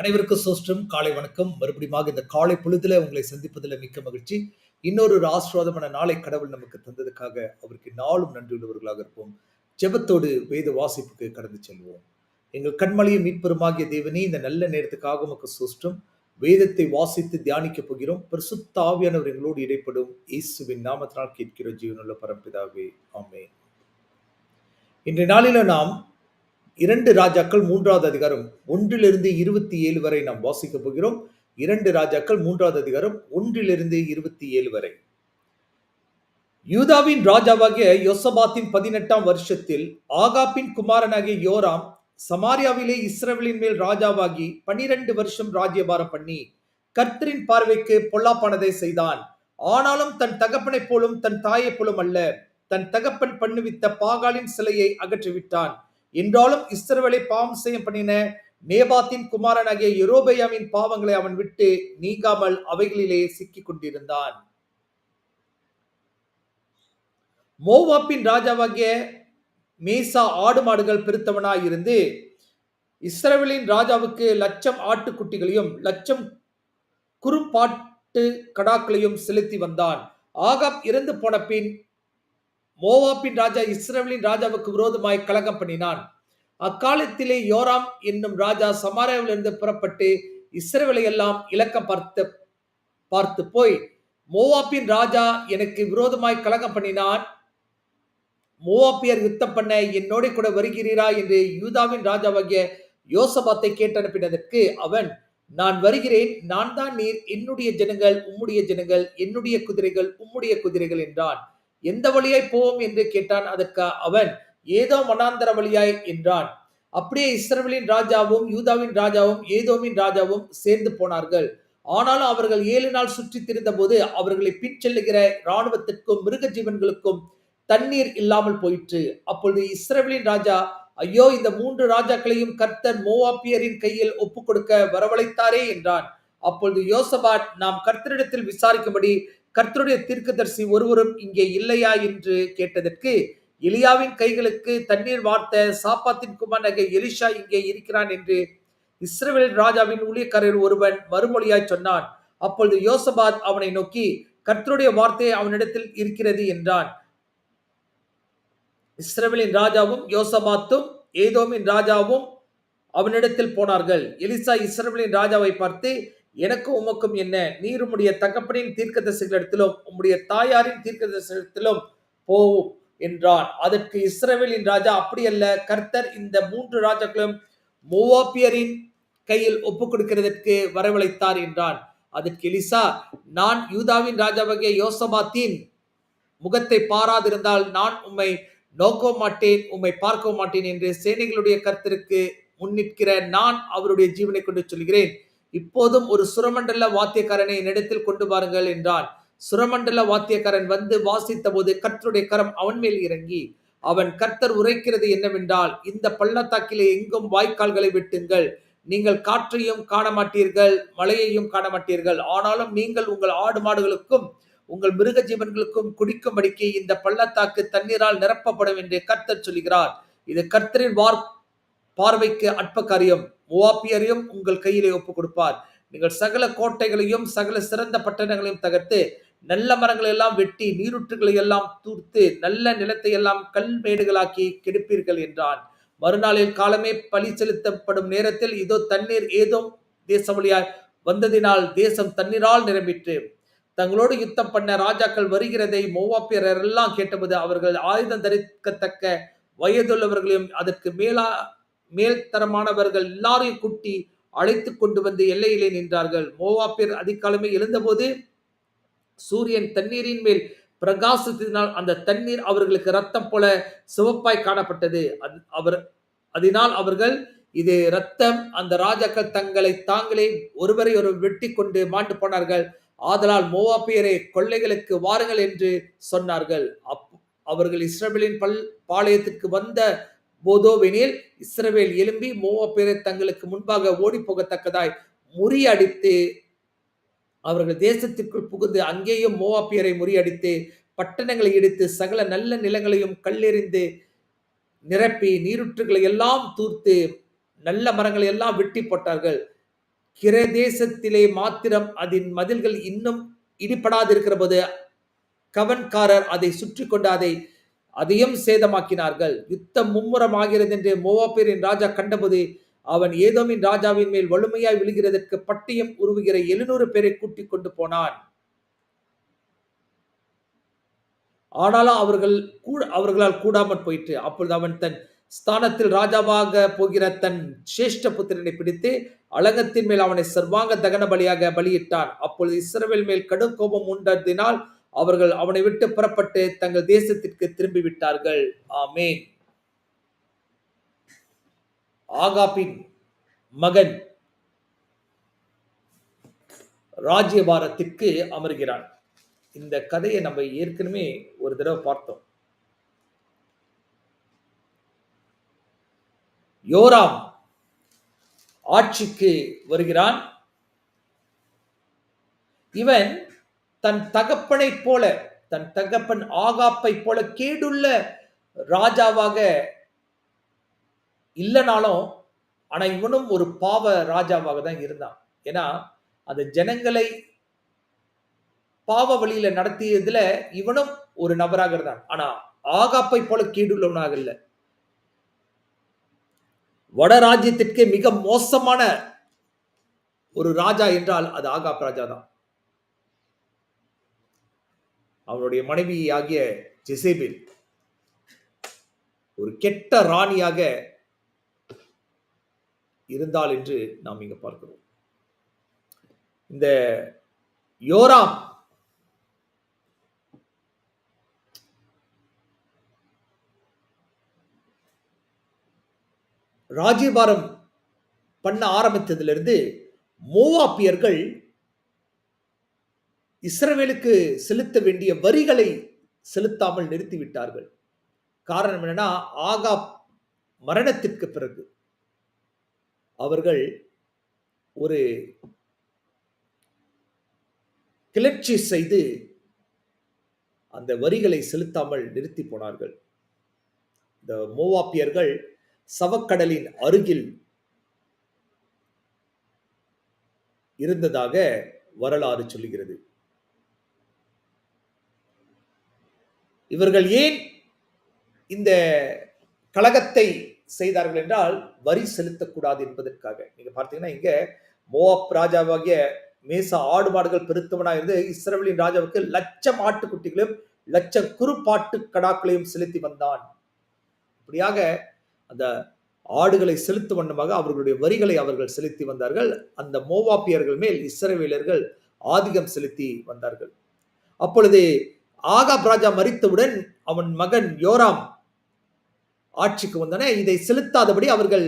அனைவருக்கும் சோஸ்டம் காலை வணக்கம். மறுபடியும் இந்த காலை பொழுதுல உங்களை சந்திப்பதில் மிக்க மகிழ்ச்சி. இன்னொரு ஒரு நாளை கடவுள் நமக்கு தந்ததுக்காக அவருக்கு நாளும் நன்றி உள்ளவர்களாக இருப்போம். ஜெபத்தோடு வேத வாசிப்புக்கு கடந்து செல்வோம். எங்கள் கண்மலையும் மீட்பெருமாகிய தேவனே இந்த நல்ல நேரத்துக்காக உமக்கு சோஸ்டம் வேதத்தை வாசித்து தியானிக்க போகிறோம். பரிசுத்தாவியானவர் எங்களோடு இடைப்படும். இயேசுவின் நாமத்தினால் கேட்கிறோம். ஜீவனுள்ள பரம்பிதாவே. ஆமே இன்றைய நாளில நாம் இரண்டு ராஜாக்கள் மூன்றாவது அதிகாரம் ஒன்றிலிருந்து இருபத்தி ஏழு வரை நாம் வாசிக்க போகிறோம். இரண்டு ராஜாக்கள் மூன்றாவது அதிகாரம் ஒன்றிலிருந்து இருபத்தி ஏழு வரை. யூதாவின் ராஜாவாகிய யோசபாத்தின் பதினெட்டாம் வருஷத்தில் ஆகாப்பின் குமாரனாகிய யோராம் சமாரியாவிலே இஸ்ரேவலின் மேல் ராஜாவாகி பனிரெண்டு வருஷம் ராஜ்யபாரம் பண்ணி கர்த்தரின் பார்வைக்கு பொல்லாப்பானதை செய்தான். ஆனாலும் தன் தகப்பனைப் போலும் தன் தாயைப் போலும் அல்ல தன் தகப்பன் பண்ணுவித்த பாகாலின் சிலையை அகற்றிவிட்டான். என்றாலும் இஸ்ரவேலை பாவம் செய்ய பண்ணின நேபாத்தின் குமாரனாகிய யெரொபெயாமின் பாவங்களை அவன் விட்டு நீங்காமல் அவைகளிலே சிக்கிக் கொண்டிருந்தான் மோவாப்பின் ராஜாவாகிய மேசா ஆடு மாடுகள் பெருத்தவனாயிருந்து இஸ்ரவேலின் ராஜாவுக்கு லட்சம் ஆட்டுக்குட்டிகளையும் லட்சம் குறும்பாட்டு கடாக்களையும் செலுத்தி வந்தான். ஆகாப் இறந்து போன பின் மோவாப்பின் ராஜா இஸ்ரேவலின் ராஜாவுக்கு விரோதமாய் கலகம் பண்ணினான். அக்காலத்திலே யோராம் என்னும் ராஜா சமாரியாவிலிருந்து புறப்பட்டு இஸ்ரவேலை எல்லாம் இலக்கம் பார்த்து பார்த்து போய் மோவாப்பின் ராஜா எனக்கு விரோதமாய் கலகம் பண்ணினான். மோவாப்பியர் யுத்தம் பண்ண என்னோட கூட வருகிறீரா என்று யூதாவின் ராஜாவாகிய யோசபாத்தை கேட்டு அனுப்பினதற்கு அவன் நான் வருகிறேன் நான் தான் நீர் என்னுடைய ஜனங்கள் உம்முடைய ஜனங்கள் என்னுடைய குதிரைகள் உம்முடைய குதிரைகள் என்றான். எந்த வழியாய் போவோம் என்று கேட்டான். அதற்கு அவன் ஏதோ மனாந்தர வழியாய் என்றான். அப்படியே இஸ்ரவேலின் ராஜாவும் யூதாவின் ராஜாவும் ஏதோமின் ராஜாவும் சேர்ந்து போனார்கள். ஆனாலும் அவர்கள் ஏழு நாள் சுற்றி திரிந்த போது அவர்களை பின்செல்லுகிற இராணுவத்திற்கும் மிருக ஜீவன்களுக்கும் தண்ணீர் இல்லாமல் போயிற்று. அப்பொழுது இஸ்ரவேலின் ராஜா ஐயோ இந்த மூன்று ராஜாக்களையும் கர்த்தர் மோவாப்பியரின் கையில் ஒப்புக் கொடுக்க வரவழைத்தாரே என்றான். அப்பொழுது யோசபாட் நாம் கர்த்தரிடத்தில் விசாரிக்கும்படி கர்த்தருடைய தீர்க்கதரிசி ஒருவரும் இங்கே இல்லையா என்று கேட்டதற்கு எலியாவின் கைகளுக்கு தண்ணீர் வார்த்த சாப்பாத்தின் குமாரனாக எலிஷா இங்கே இருக்கிறான் என்று இஸ்ரவேல் ராஜாவின் ஊழியக்காரர் ஒருவன் மறுமொழியாய் சொன்னான். அப்பொழுது யோசபாத் அவனை நோக்கி கர்த்தருடைய வார்த்தை அவனிடத்தில் இருக்கிறது என்றான். இஸ்ரேலின் ராஜாவும் யோசபாத்தும் ஏதோமின் ராஜாவும் அவனிடத்தில் போனார்கள். எலிசா இஸ்ரேலின் ராஜாவை பார்த்து எனக்கும் உமக்கும் என்ன? நீர் உம்முடைய தகப்பனின் தீர்க்கதரிசிகளிடத்திலும் உம்முடைய தாயாரின் தீர்க்கதரிசிகளிடத்திலும் போவோம் என்றான் அதற்கு இஸ்ரவேலின் ராஜா அப்படியல்ல கர்த்தர் இந்த மூன்று ராஜாக்களும் மோவாப்பியரின் கையில் ஒப்பு கொடுக்கிறதற்கு வரவழைத்தார் என்றான் அதற்கு எலிசா நான் யூதாவின் ராஜாவாகிய யோசபாத்தின் முகத்தை பாராதிருந்தால் நான் உம்மை நோக்க மாட்டேன் உம்மை பார்க்க மாட்டேன் என்று சேனைகளுடைய கர்த்தருக்கு முன்னிற்கிற நான் அவருடைய ஜீவனை கொண்டு சொல்கிறேன். இப்போதும் ஒரு சுரமண்டல வாத்தியக்காரனை என்னிடத்தில் கொண்டு வாருங்கள் என்றான். சுரமண்டல வாத்தியக்காரன் வந்து வாசித்த போது கர்த்தருடைய கரம் அவன் மேல் இறங்கி அவன் கர்த்தர் உரைக்கிறது என்னவென்றால் இந்த பள்ளத்தாக்கிலே எங்கும் வாய்க்கால்களை வெட்டுங்கள். நீங்கள் காற்றையும் காண மாட்டீர்கள் மழையையும் காண மாட்டீர்கள் ஆனாலும் நீங்கள் உங்கள் ஆடு மாடுகளுக்கும் உங்கள் மிருக ஜீவன்களுக்கும் குடிக்கும்படிக்கு இந்த பள்ளத்தாக்கு தண்ணீரால் நிரப்பப்படும் என்று கர்த்தர் சொல்கிறார் இது கர்த்தரின் வார் பார்வைக்கு அற்ப காரியம். மூவாப்பியரையும் உங்கள் கையிலே ஒப்புக் கொடுப்பார் நீங்கள் சகல கோட்டைகளையும் சகல சிறந்த பட்டணங்களையும் தகர்த்து நல்ல மரங்களை எல்லாம் வெட்டி நீருற்றுகளை எல்லாம் தூர்த்து நல்ல நிலத்தை எல்லாம் கல் மேடுகளாக்கி கெடுப்பீர்கள் என்றான். மறுநாளில் காலமே பலி செலுத்தப்படும் நேரத்தில் இதோ தண்ணீர் ஏதோ தேசம் வழியாய் வந்ததினால் தேசம் தண்ணீரால் நிரம்பிற்று. தங்களோடு யுத்தம் பண்ண ராஜாக்கள் வருகிறதை மோவாப்பியர் எல்லாம் கேட்டபோது அவர்கள் ஆயுதம் தரிக்கத்தக்க வயதுள்ளவர்களையும் அதற்கு மேலா மேல்தரமானவர்கள் எல்லாரையும் கூட்டி அழைத்து கொண்டு வந்து எல்லையிலே நின்றார்கள். மோவாப்பியர் அதிகாலமே எழுந்தபோது சூரியன் தண்ணீரின் மேல் பிரகாசத்தினால் அந்த தண்ணீர் அவர்களுக்கு ரத்தம் போல சிவப்பாய் காணப்பட்டது. அது அவர் அதனால் அவர்கள் இது ரத்தம் அந்த ராஜாக்கள் தங்களை தாங்களே ஒருவரை ஒரு வெட்டி கொண்டு மாண்டு போனார்கள். ஆதலால் மோவாப்பியரே கொள்ளைகளுக்கு வாருங்கள் என்று சொன்னார்கள். அப் அவர்கள் இஸ்ரவேலின் பல் பாளையத்திற்கு வந்த போதோவெனில் இஸ்ரவேல் எழும்பி மோவாப்பியரை தங்களுக்கு முன்பாக ஓடி போகத்தக்கதாய் முறியடித்து அவர்கள் தேசத்திற்குள் புகுந்து அங்கேயும் மோவாப்பியரை முறியடித்து பட்டணங்களை இடித்து சகல நல்ல நிலங்களையும் கல்லெறிந்து நிரப்பி நீருற்றுகளை எல்லாம் தூர்த்து நல்ல மரங்களை எல்லாம் வெட்டி போட்டார்கள். கிரதேசத்திலே மாத்திரம் அதன் மதில்கள் இன்னும் இடிபடாதிருக்கிற போது கவன்காரர் அதை சுற்றி கொண்டு அதை அதையும் சேதமாக்கினார்கள். யுத்தம் மும்முரமாகிறது என்று மோவாப்பேரின் ராஜா கண்டபோது அவன் ஏதோமின் ராஜாவின் மேல் வலிமையாய் விழுகிறதற்கு பட்டியம் உருவுகிற எழுநூறு பேரை கூட்டிக் கொண்டு போனான். ஆனாலும் அவர்கள் கூட அவர்களால் கூடாமற் போயிற்று. அப்பொழுது அவன் தன் ஸ்தானத்தில் ராஜாவாக போகிற தன் சேஷ்ட புத்திரனை பிடித்து அலங்கத்தின் மேல் அவனை சர்வாங்க தகன பலியாக பலியிட்டான். அப்பொழுது இஸ்ரவேல் மேல் கடும் கோபம் உண்டதினால் அவர்கள் அவனை விட்டு புறப்பட்டு தங்கள் தேசத்திற்கு திரும்பி விட்டார்கள் ஆமேன். ஆகாப்பின் மகன் ராஜ்யபாரத்திற்கு அமர்கிறான். இந்த கதையை நம்ம ஏற்கனவே ஒரு தடவை பார்த்தோம். யோராம் ஆட்சிக்கு வருகிறான். இவன் தன் தகப்பனைப் போல தன் தகப்பன் ஆகாப்பை போல கேடுள்ள ராஜாவாக இல்லைனாலும் ஆனா இவனும் ஒரு பாவ ராஜாவாக தான் இருந்தான். ஏன்னா அந்த ஜனங்களை பாவ வழியில நடத்தியதுல இவனும் ஒரு நபராக இருந்தான். ஆனா ஆகாப்பை போல கீடுள்ளவனாக இல்லை. வட ராஜ்யத்திற்கே மிக மோசமான ஒரு ராஜா என்றால் அது ஆகாப் ராஜா தான் அவனுடைய மனைவி ஆகிய ஜெசேபில். ஒரு கெட்ட ராணியாக இருந்தாள் என்று நாம் இங்க பார்க்கிறோம். இந்த யோராம் ராஜ்யபாரம் பண்ண ஆரம்பித்ததிலிருந்து மோவாப்பியர்கள் இஸ்ரவேலுக்கு செலுத்த வேண்டிய வரிகளை செலுத்தாமல் நிறுத்திவிட்டார்கள். காரணம் என்னன்னா ஆகா மரணத்திற்கு பிறகு அவர்கள் ஒரு கிளர்ச்சி செய்து அந்த வரிகளை செலுத்தாமல் நிறுத்தி போனார்கள். இந்த மோவாப்பியர்கள் சவக்கடலின் அருகில் இருந்ததாக வரலாறு சொல்லுகிறது. இவர்கள் ஏன் இந்த கழகத்தை செய்தார்கள் என்றால் வரி செலுத்தக்கூடாது என்பதற்காக. நீங்க பார்த்தீங்கன்னா இங்க மோவாப் ராஜாவாகிய மேசா ஆடு மாடுகள் பெருத்தவனா இருந்து இஸ்ரேலின் ராஜாவுக்கு லட்சம் ஆட்டுக்குட்டிகளையும் லட்சம் குறுப்பாட்டு கடாக்களையும் செலுத்தி வந்தான். இப்படியாக அந்த ஆடுகளை செலுத்தும் வண்ணமாக அவர்களுடைய வரிகளை அவர்கள் செலுத்தி வந்தார்கள். அந்த மோவாப்பியர்கள் மேல் இஸ்ரவேலர்கள் ஆதிக்கம் செலுத்தி வந்தார்கள். அப்பொழுது ஆகாப் ராஜா மறித்தவுடன் அவன் மகன் யோராம் ஆட்சிக்கு வந்தன இதை செலுத்தாதபடி அவர்கள்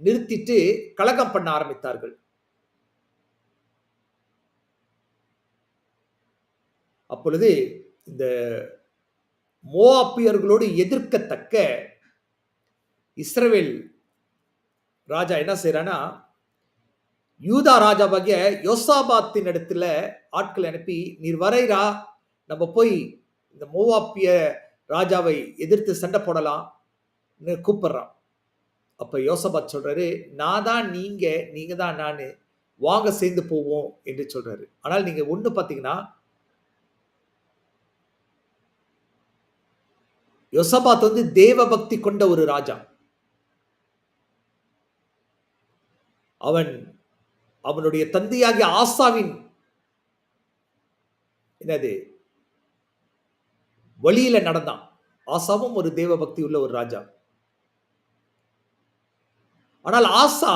நிறுத்திட்டு கலகம் பண்ண ஆரம்பித்தார்கள். அப்பொழுது இந்த மோவாப்பியர்களோடு எதிர்க்கத்தக்க இஸ்ரேல் ராஜா என்ன செய்யறானா யூதா ராஜாவாகிய யோசாபாத்தின் இடத்துல ஆட்களை அனுப்பி நீர் வரைரா நம்ம போய் இந்த மோவாப்பிய ராஜாவை எதிர்த்து சண்டை போடலாம் கூப்பிடுறான். அப்போ யோசபாத் சொல்றாரு நான் தான் நீங்க நீங்க தான் நான். வாங்க சேர்ந்து போவோம் என்று சொல்றாரு. ஆனால் நீங்க ஒன்று பார்த்தீங்கன்னா யோசபாத் வந்து தேவ பக்தி கொண்ட ஒரு ராஜா. அவன் அவனுடைய தந்தையாகிய ஆசாவின் என்னது? வழியில நடந்தான். ஆசாவும் ஒரு தேவ பக்தி உள்ள ஒரு ராஜா. ஆனால் ஆசா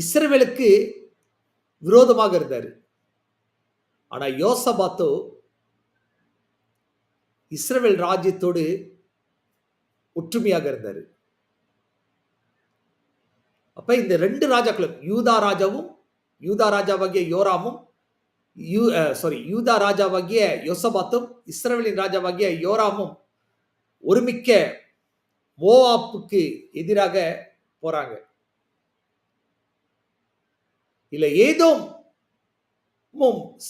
இஸ்ரவேலுக்கு விரோதமாக இருந்தார். ஆனா யோசபாத்தோ இஸ்ரவேல் ராஜ்யத்தோடு ஒற்றுமையாக இருந்தார். அப்ப இந்த ரெண்டு ராஜாக்களும் யூதா ராஜாவும் யூதா ராஜாவாகிய யோராமும் யூ சாரி யூதா ராஜாவாகிய யோசபாத்தும் இஸ்ரவேலின் ராஜாவாகிய யோராமும் ஒருமிக்க மோவாப்புக்கு எதிராக போறாங்க. இல்ல ஏதோ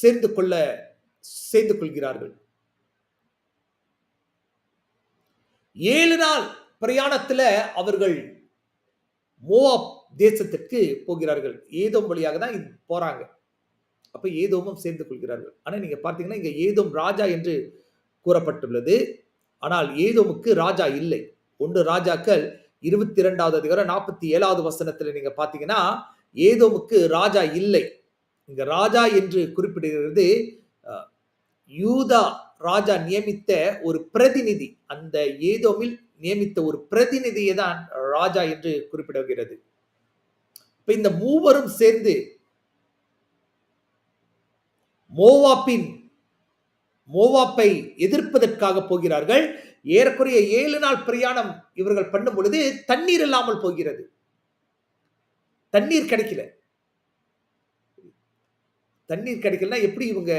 சேர்ந்து கொள்ள சேர்ந்து கொள்கிறார்கள். ஏழு நாள் பிரயாணத்துல அவர்கள் மோவாப் தேசத்திற்கு போகிறார்கள். ஏதோ வழியாக தான் போறாங்க. அப்போ ஏதோமும் சேர்ந்து கொள்கிறார்கள். ஆனால் நீங்கள் பார்த்தீங்கன்னா இங்கே ஏதோம் ராஜா என்று கூறப்பட்டுள்ளது. ஆனால் ஏதோமுக்கு ராஜா இல்லை. ஒன்று ராஜாக்கள் இருபத்தி இரண்டாவது அதிகாரம் நாற்பத்தி ஏழாவது வசனத்தில் நீங்கள் பார்த்தீங்கன்னா ஏதோமுக்கு ராஜா இல்லை. இங்கே ராஜா என்று குறிப்பிடுகிறது யூதா ராஜா நியமித்த ஒரு பிரதிநிதி. அந்த ஏதோமில் நியமித்த ஒரு பிரதிநிதியை தான் ராஜா என்று குறிப்பிடுகிறது. இப்போ இந்த மூவரும் சேர்ந்து மோவாப்பின் மோவாப்பை எதிர்ப்பதற்காக போகிறார்கள். ஏறக்குறைய ஏழு நாள் பிரயாணம் இவர்கள் பண்ணும் பொழுது தண்ணீர் இல்லாமல் போகிறது. தண்ணீர் கிடைக்கல. தண்ணீர் கிடைக்கலனா எப்படி இவங்க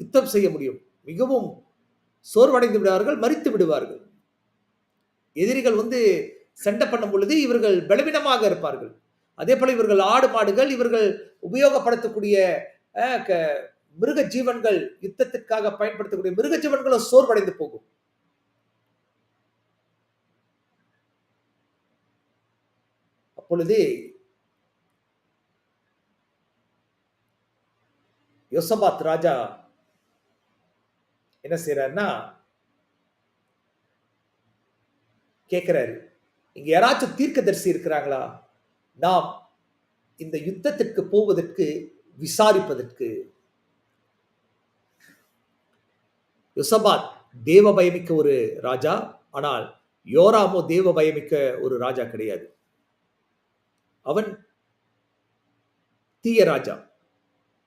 யுத்தம் செய்ய முடியும்? மிகவும் சோர்வடைந்து விடுவார்கள் மறித்து விடுவார்கள். எதிரிகள் வந்து சண்டை பண்ணும் பொழுது இவர்கள் பலவீனமாக இருப்பார்கள். அதே போல இவர்கள் ஆடு மாடுகள் இவர்கள் உபயோகப்படுத்தக்கூடிய மிருக ஜீவன்கள் யுத்தத்திற்காக பயன்படுத்தக்கூடிய மிருக ஜீவன்களும் சோர்வடைந்து போகும். அப்பொழுது யோசபாத் ராஜா என்ன செய்யறாருன்னா கேட்கிறாரு இங்க யாராச்சும் தீர்க்கதரிசி இருக்கிறாங்களா? நாம் இந்த யுத்தத்திற்கு போவதற்கு விசாரிப்பதற்கு. யோசபாத் தேவ பயமிக்க ஒரு ராஜா ஆனால் யோராமோ தேவ பயமிக்க ஒரு ராஜா கிடையாது. அவன் தீய ராஜா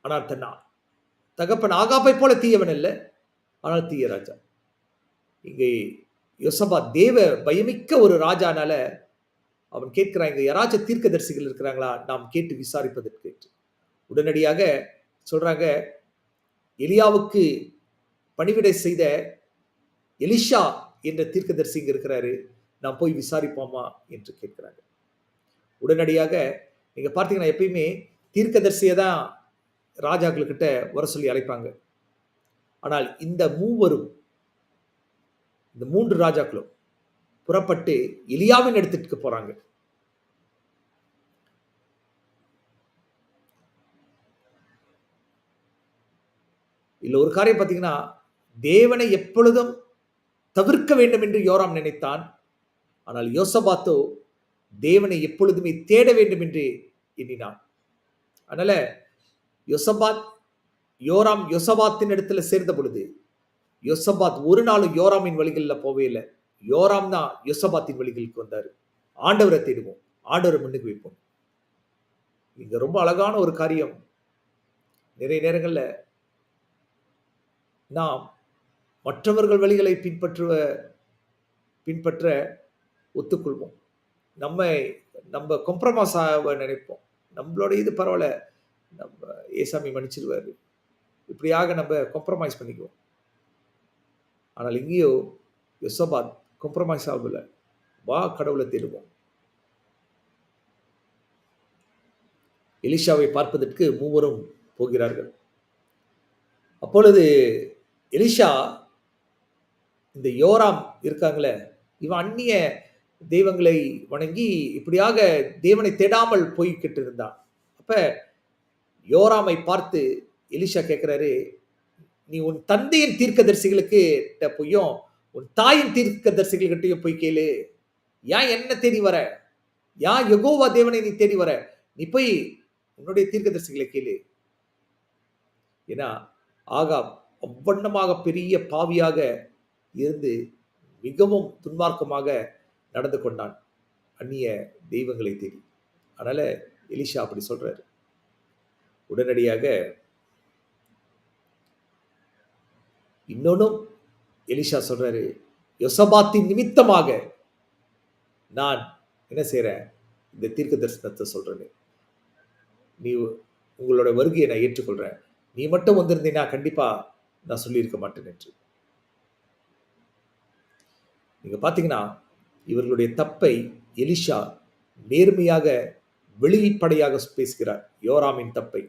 ஆனால் தன்னா தகப்பன் ஆகாப்பை போல தீயவன் அல்ல ஆனால் தீய ராஜா. இங்கே யோசபா தேவ பயமிக்க ஒரு ராஜானால அவன் கேட்கிறான் இங்க யாராச்சும் தீர்க்க தரிசிகள் இருக்கிறாங்களா? நாம் கேட்டு விசாரிப்பதற்கு உடனடியாக சொல்றாங்க எலியாவுக்கு பணிவிடை செய்த எலிஷா என்ற தீர்க்கதரிசி இங்க இருக்கிறாரு நான் போய் விசாரிப்போமா என்று கேட்கிறாங்க. உடனடியாக நீங்க பார்த்தீங்கன்னா எப்பயுமே தீர்க்கதரிசியை தான் ராஜாக்களுக்கிட்ட வர சொல்லி அழைப்பாங்க. ஆனால் இந்த மூவரும் இந்த மூன்று ராஜாக்களும் புறப்பட்டு எலியாவின் இடத்திற்கு போறாங்க. இதில் ஒரு காரியம் பார்த்தீங்கன்னா தேவனை எப்பொழுதும் தவிர்க்க வேண்டும் என்று யோராம் நினைத்தான். ஆனால் யோசபாத்தோ தேவனை எப்பொழுதுமே தேட வேண்டும் என்று எண்ணினான். அதனால யோசபாத் யோராம் யோசபாத்தின் இடத்துல சேர்ந்த பொழுது யோசபாத் ஒரு நாளும் யோராமின் வழிகளில் போவே இல்லை. யோராம் தான் யோசபாத்தின் வழிகளுக்கு வந்தார். ஆண்டவரை தேடுவோம். ஆண்டவரை முன்னுக்கு வைப்போம். இங்கே ரொம்ப அழகான ஒரு காரியம். நிறைய நேரங்களில் நாம் மற்றவர்கள் வழிகளை பின்பற்றுவ பின்பற்ற ஒத்துக்கொள்வோம். நம்மை நம்ம கொம்ப்ரமைஸ் ஆக நினைப்போம். நம்மளோட இது பரவாயில்ல. நம்ம ஏசாமி மன்னிச்சிருவார். இப்படியாக நம்ம கொம்ப்ரமைஸ் பண்ணிக்குவோம். ஆனால் இங்கேயோ யொசபாத் கொம்ப்ரமைஸ் ஆகல வா கடவுளை தேடுவோம். எலிஷாவை பார்ப்பதற்கு மூவரும் போகிறார்கள். அப்பொழுது எலிஷா இந்த யோராம் இருக்காங்களே இவன் அந்நிய தெய்வங்களை வணங்கி இப்படியாக தேவனை தேடாமல் போய்கிட்டு இருந்தான். அப்ப யோராமை பார்த்து எலிஷா கேட்கிறாரு நீ உன் தந்தையின் தீர்க்கதரிசிகளுக்கு பொய்யும் போயும் உன் தாயின் தீர்க்கதரிசிகள்கிட்டயும் போய் கேளு. ஏன் என்ன தேடி வர? ஏன் எகோவா தேவனை நீ தேடி வர? நீ போய் உன்னுடைய தீர்க்கதரிசிகளை கேளு. ஏன்னா ஆகாம் அவ்வண்ணமாக பெரிய பாவியாக இருந்து மிகவும் துன்மார்க்கமாக நடந்து கொண்டான். அந்நிய தெய்வங்களை தேடி. அதனால் எலிஷா அப்படி சொல்கிறார் உடனடியாக இன்னொன்னும் எலிஷா சொல்கிறாரு யொசபாத்தின் நிமித்தமாக நான் என்ன செய்கிறேன் இந்த தீர்க்க தரிசனத்தை சொல்றேன்னு. நீ உங்களோட வருகையை நான் ஏற்றுக்கொள்கிறேன் நீ மட்டும் வந்திருந்தீங்கன்னா கண்டிப்பாக நான் சொல்லியிருக்க மாட்டேன் என்று நீங்க பாத்தீங்கன்னா இவர்களுடைய தப்பை எலிஷா நேர்மையாக வெளிப்படையாக பேசுகிறார். யோராமின் தப்பை.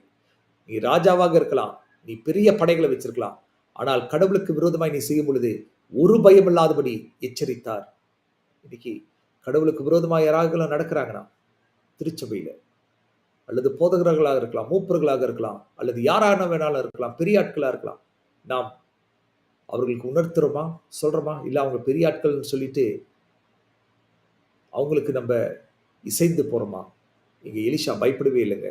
நீ ராஜாவாக இருக்கலாம் நீ பெரிய படைகளை வச்சிருக்கலாம் ஆனால் கடவுளுக்கு விரோதமாய் நீ செய்யும் பொழுது ஒரு பயம் இல்லாதபடி எச்சரித்தார். இன்னைக்கு கடவுளுக்கு விரோதமாக யாராவது நடக்கிறாங்கன்னா திருச்சபையில். அல்லது போதகர்களாக இருக்கலாம் மூப்பர்களாக இருக்கலாம் அல்லது யாரான வேணாலும் இருக்கலாம் பெரிய ஆட்களா இருக்கலாம். நாம் அவர்களுக்கு உணர்த்துறோமா சொல்றோமா? இல்லை அவங்க பெரிய ஆட்கள்னு சொல்லிட்டு அவங்களுக்கு நம்ம இசைந்து போறோமா? இங்கே எலிஷா பயப்படவே இல்லைங்க.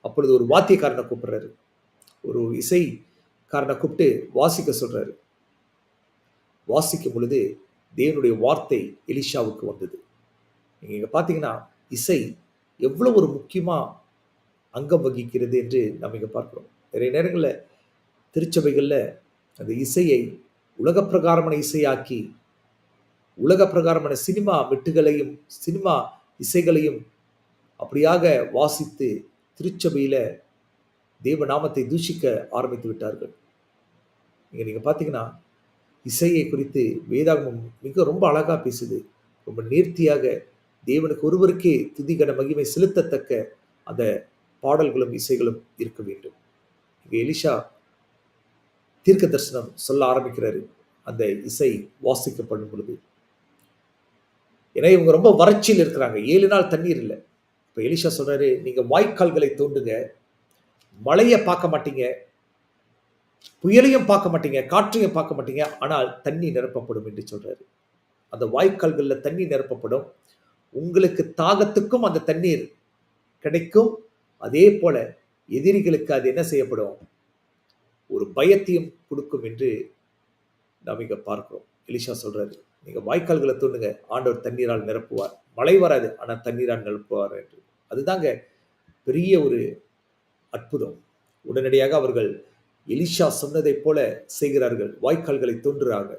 அப்பொழுது ஒரு வாத்தியக்காரனை கூப்பிடுறாரு. ஒரு இசைக்காரனை கூப்பிட்டு வாசிக்க சொல்றாரு. வாசிக்கும் பொழுது தேவனுடைய வார்த்தை எலிஷாவுக்கு வந்தது. நீங்கள் இங்கே பார்த்தீங்கன்னா இசை எவ்வளவு ஒரு முக்கியமாக அங்கம் வகிக்கிறது என்று நம்ம இங்கே பார்க்குறோம். நிறைய நேரங்களில் திருச்சபைகளில் அந்த இசையை உலக பிரகாரமான இசையாக்கி உலக பிரகாரமான சினிமா வெட்டுகளையும் சினிமா இசைகளையும் அப்படியாக வாசித்து திருச்சபையில் தேவ நாமத்தை தூஷிக்க ஆரம்பித்து விட்டார்கள். இங்கே நீங்கள் பார்த்தீங்கன்னா இசையை குறித்து வேதாகமம் மிக ரொம்ப அழகா பேசுது. ரொம்ப நேர்த்தியாக தேவனுக்கு ஒருவருக்கே துதிகன மகிமை செலுத்தத்தக்க அந்த பாடல்களும் இசைகளும் இருக்க வேண்டும். இங்கே எலிஷா தீர்க்க தரிசனம் சொல்ல ஆரம்பிக்கிறாரு. அந்த இசை வாசிக்கப்படும் பொழுது. ஏன்னா இவங்க ரொம்ப வறட்சியில் இருக்கிறாங்க. ஏழு நாள் தண்ணீர் இல்லை. இப்போ எலிஷா சொல்றாரு நீங்க வாய்க்கால்களை தோண்டுங்க. மழையை பார்க்க மாட்டீங்க. புயலையும் பார்க்க மாட்டீங்க. காற்றையும் பார்க்க மாட்டீங்க. ஆனால் தண்ணி நிரப்பப்படும் என்று சொல்றாரு. அந்த வாய்க்கால்களில் தண்ணி நிரப்பப்படும். உங்களுக்கு தாகத்துக்கும் அந்த தண்ணீர் கிடைக்கும். அதே போல எதிரிகளுக்கு அது என்ன செய்யப்படும்? ஒரு பயத்தையும் கொடுக்கும் என்று நாம் இங்கே பார்க்கிறோம். எலிஷா சொல்கிறாரு நீங்கள் வாய்க்கால்களை தோண்டுங்க ஆண்டவர் தண்ணீரால் நிரப்புவார். மழை வராது ஆனால் தண்ணீரால் நிரப்புவார் என்று. அதுதாங்க பெரிய ஒரு அற்புதம். உடனடியாக அவர்கள் எலிஷா சொன்னதைப் போல செய்கிறார்கள் வாய்க்கால்களை தோன்றுறாங்க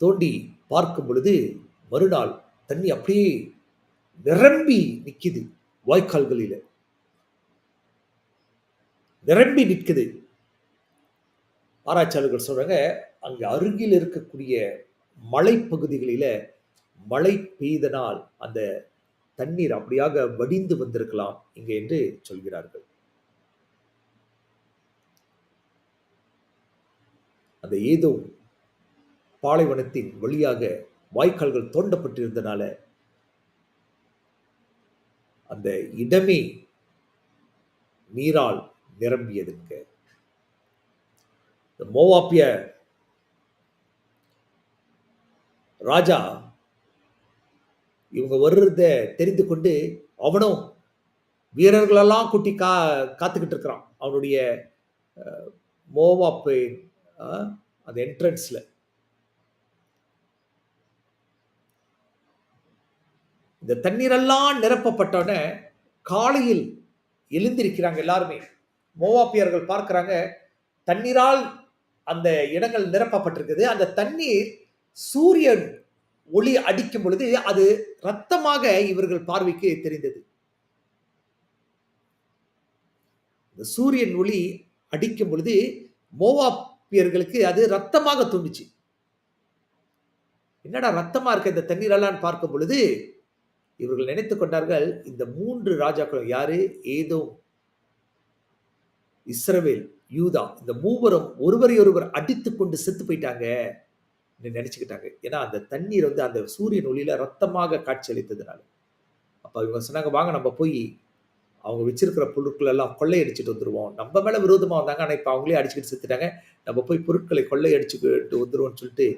தோண்டி பார்க்கும் பொழுது மறுநாள் தண்ணி அப்படியே நிரம்பி நிற்கிது வாய்க்கால்களில். நிரம்பி நிற்குது. ஆராய்ச்சியாளர்கள் சொல்கிறாங்க அங்கே அருகில் இருக்கக்கூடிய மலைப்பகுதிகளில் மழை பெய்தனால் அந்த தண்ணீர் அப்படியாக வடிந்து வந்திருக்கலாம் இங்கே என்று சொல்கிறார்கள். அந்த ஏதோ பாலைவனத்தின் வழியாக வாய்க்கால்கள் தோண்டப்பட்டிருந்தனால அந்த இடமே நீரால் நிரம்பியதற்கு மோவாப்பிய ராஜா இவங்க வர்றத தெரிந்து கொண்டு அவனும் வீரர்களெல்லாம் கூட்டி கா காத்துக்கிட்டு இருக்கிறான். அவனுடைய மோவாப்பு அந்த என்ட்ரன்ஸ்ல இந்த தண்ணீரெல்லாம் நிரப்பப்பட்டோடனே காலையில் எழுந்திருக்கிறாங்க எல்லாருமே. மோவாப்பியர்கள் பார்க்குறாங்க தண்ணீரால் அந்த இடங்கள் நிரப்பப்பட்டிருக்குது. அந்த தண்ணீர் சூரியன் ஒளி அடிக்கும் பொழுது அது ரத்தமாக இவர்கள் பார்வைக்கு தெரிந்தது. இந்த சூரியன் ஒளி அடிக்கும் பொழுது மோவாப்பியர்களுக்கு அது ரத்தமாக தோணுச்சு என்னடா ரத்தமா இருக்க இந்த தண்ணீரெல்லாம் பார்க்கும் பொழுது இவர்கள் நினைத்துக் கொண்டார்கள் இந்த மூன்று ராஜாக்களும் யாரு? ஏதோ இஸ்ரவேல் யூதா இந்த மூவரும் ஒருவரை ஒருவர் அடித்து கொண்டு செத்து போயிட்டாங்க நினைச்சுக்கிட்டாங்க. ஏன்னா அந்த தண்ணீர் வந்து அந்த சூரியன் ஒளியில ரத்தமாக காட்சியளித்ததுனால அப்போ இவங்க சொன்னாங்க வாங்க நம்ம போய் அவங்க வச்சிருக்கிற பொருட்கள் எல்லாம் கொள்ளையடிச்சிட்டு வந்துடுவோம் நம்ம மேலே விரோதமாக வந்தாங்க. ஆனால் இப்போ அவங்களே அடிச்சுக்கிட்டு செத்துட்டாங்க. நம்ம போய் பொருட்களை கொள்ளையடிச்சுக்கிட்டு வந்துருவோம்னு சொல்லிட்டு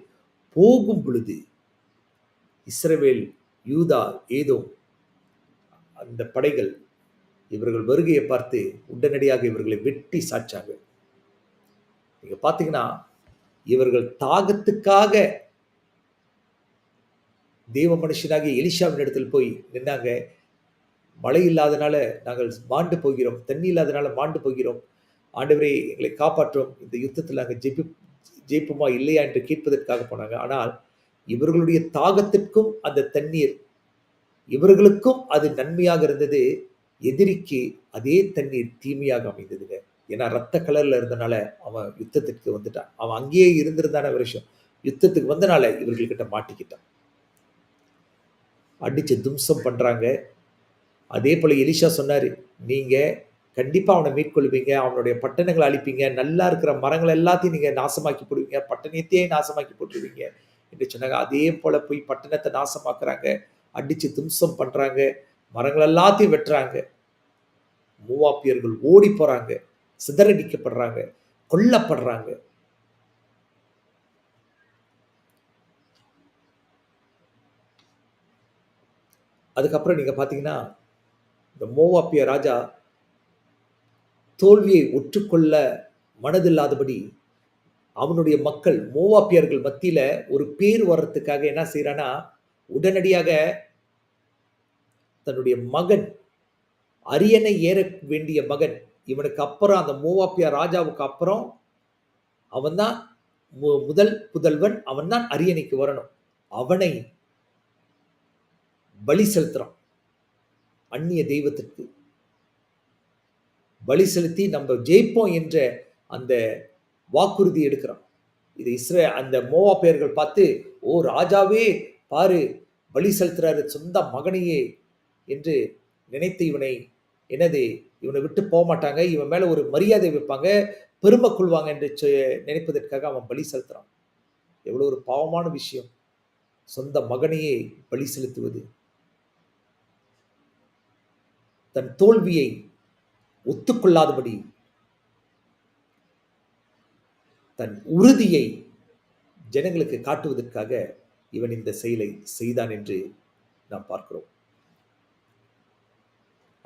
போகும் பொழுது இஸ்ரவேல் யூதா ஏதோ அந்த படைகள் இவர்கள் வருகையை பார்த்து உடனடியாக இவர்களை வெட்டி சாச்சாங்க நீங்கள் பார்த்தீங்கன்னா இவர்கள் தாகத்துக்காக தெய்வ மனுஷனாகிய எலிஷாவின் இடத்தில் போய் நின்னாங்க. மழை இல்லாதனால நாங்கள் மாண்டு போகிறோம். தண்ணி இல்லாதனால மாண்டு போகிறோம். ஆண்டவரே எங்களை காப்பாற்றும். இந்த யுத்தத்தில் நாங்கள் ஜெபி ஜெயிப்போமா இல்லையா என்று கேட்பதற்காக போனாங்க. ஆனால் இவர்களுடைய தாகத்திற்கும் அந்த தண்ணீர் இவர்களுக்கும் அது நன்மையாக இருந்தது. எதிரிக்கு அதே தண்ணீர் தீமையாக அமைந்ததுங்க. ஏன்னா ரத்த கலரில் இருந்தனால அவன் யுத்தத்துக்கு வந்துட்டான். அவன் அங்கேயே இருந்திருந்தான விஷயம். யுத்தத்துக்கு வந்தனால இவர்கள்கிட்ட மாட்டிக்கிட்டான். அடிச்சு தும்சம் பண்ணுறாங்க அதே போல் எலிஷா சொன்னார் நீங்கள் கண்டிப்பாக அவனை மீட்கொள்வீங்க அவனுடைய பட்டணங்களை அழிப்பீங்க நல்லா இருக்கிற மரங்கள் எல்லாத்தையும் நீங்கள் நாசமாக்கி போடுவீங்க பட்டணத்தையே நாசமாக்கி போட்டுருவீங்க என்று சொன்னாங்க. அதே போல் போய் பட்டணத்தை நாசமாக்குறாங்க. அடிச்சு தும்சம் பண்ணுறாங்க மரங்கள் எல்லாத்தையும் வெட்டுறாங்க. மூவாப்பியர்கள் ஓடி போறாங்க. சிதறடிக்கப்படுறாங்க. கொல்லப்படுறாங்க. அதுக்கப்புறம் நீங்க பாத்தீங்கன்னா இந்த மோவாப்பிய ராஜா தோல்வியை ஒற்றுக்கொள்ள மனதில்லாதபடி அவனுடைய மக்கள் மோவாப்பியர்கள் மத்தியில ஒரு பேர் வர்றதுக்காக என்ன செய்யறானா உடனடியாக தன்னுடைய மகன் அரியணை ஏற வேண்டிய மகன் இவனுக்கு அப்புறம் அந்த மூவாப்பியா ராஜாவுக்கு அப்புறம் அவன்தான் மு- முதல் புதல்வன் அவன்தான் அரியணைக்கு வரணும். அவனை பலி செலுத்துறான். அந்நிய தெய்வத்திற்கு பலி செலுத்தி நம்ம ஜெயிப்போம் என்ற அந்த வாக்குறுதி எடுக்கிறான். இது இஸ்ரே அந்த மோவா பெயர்கள் பார்த்து ஓ ராஜாவே பாரு பலி செலுத்துறாரு சொந்த மகனையே என்று நினைத்து இவனை என்னது இவனை விட்டு போக மாட்டாங்க இவன் மேலே ஒரு மரியாதை வைப்பாங்க பெருமை கொள்வாங்க என்று சொ- நினைப்பதற்காக அவன் பலி செலுத்துறான். எவ்வளோ ஒரு பாவமான விஷயம். சொந்த மகனையே பலி செலுத்துவது. தன் தோல்வியை ஒத்துக்கொள்ளாதபடி தன் உறுதியை ஜனங்களுக்கு காட்டுவதற்காக இவன் இந்த செயலை செய்தான் என்று நாம் பார்க்கிறோம்.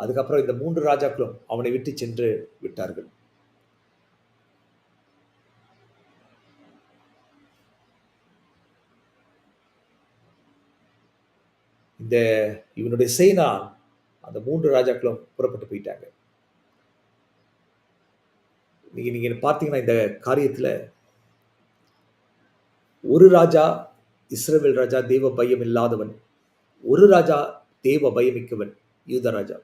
அதுக்கப்புறம் இந்த மூன்று ராஜாக்களும் அவனை விட்டு சென்று விட்டார்கள். இந்த இவனுடைய சேனா அந்த மூன்று ராஜாக்களும் புறப்பட்டு போயிட்டாங்க. நீங்க நீங்க பார்த்தீங்கன்னா இந்த காரியத்துல ஒரு ராஜா இஸ்ரேவேல் ராஜா தேவ பயம் இல்லாதவன் ஒரு ராஜா தேவ பயமிக்கவன் யூத ராஜா.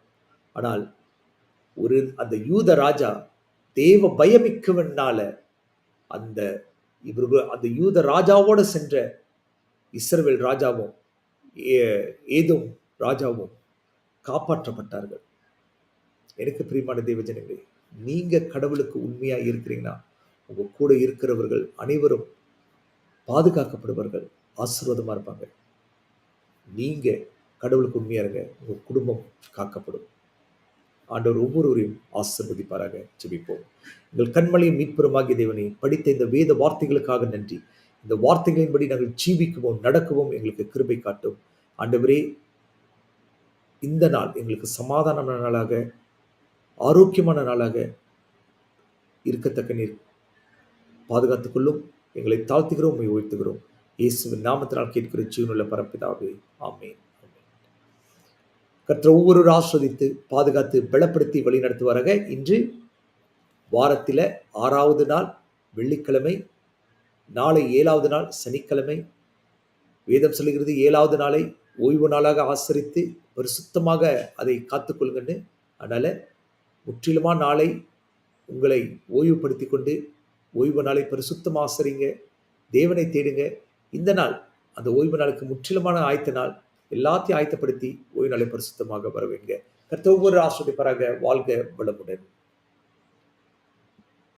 ஆனால் ஒரு அந்த யூத ராஜா தேவ பயமிக்கவனால அந்த இவரு அந்த யூத ராஜாவோட சென்ற இஸ்ரவேல் ராஜாவும் ஏ- ராஜாவும் காப்பாற்றப்பட்டார்கள். எனக்கு பிரியமான தேவஜனங்களே நீங்க கடவுளுக்கு உண்மையா இருக்கிறீங்கன்னா உங்க கூட இருக்கிறவர்கள் அனைவரும் பாதுகாக்கப்படுவார்கள் ஆசீர்வாதமா இருப்பாங்க. நீங்க கடவுளுக்கு உண்மையா இருங்க உங்க குடும்பம் காக்கப்படும். ஆண்டவர் ஒவ்வொருவரையும் ஆசிர்வதிப்பாராக. ஜெபிப்போம். எங்கள் கண்மலையும் மீட்பெருமாகிய தேவனை படித்த இந்த வேத வார்த்தைகளுக்காக நன்றி. இந்த வார்த்தைகளின்படி நாங்கள் ஜீவிக்கவும் நடக்கவும் எங்களுக்கு கிருபை காட்டும். ஆண்டவரே இந்த நாள் எங்களுக்கு சமாதானமான நாளாக ஆரோக்கியமான நாளாக இருக்கத்தக்க நீர் பாதுகாத்துக் கொள்ளும். எங்களை தாழ்த்துகிறோம் உயர்த்துகிறோம். இயேசுவின் நாமத்தினால் கேட்கிற ஜீவனுள்ள பரப்பிதாவே. ஆமேன். கற்ற ஒவ்வொரு ஆஸ்வதித்து பாதுகாத்து பலப்படுத்தி வழிநடத்துவாராக இன்று வாரத்தில் ஆறாவது நாள் வெள்ளிக்கிழமை நாளை ஏழாவது நாள் சனிக்கிழமை. வேதம் செல்கிறது ஏழாவது நாளை ஓய்வு நாளாக ஆசரித்து பரிசுத்தமாக அதை காத்துக்கொள்ளுங்கன்னு அதனால் முற்றிலுமா நாளை உங்களை ஓய்வுபடுத்தி கொண்டு ஓய்வு நாளை பரிசுத்தமாக ஆசரிங்க தேவனை தேடுங்க. இந்த நாள் அந்த ஓய்வு நாளுக்கு முற்றிலுமான ஆயத்த நாள். எல்லாத்தையும் ஆயத்தப்படுத்தி ஓய்வு நாளை பரிசுத்தமாக வரவேங்க கர்த்தர் ஒவ்வொரு ஆசிரியப்பராக வாழ்க வளமுடன்.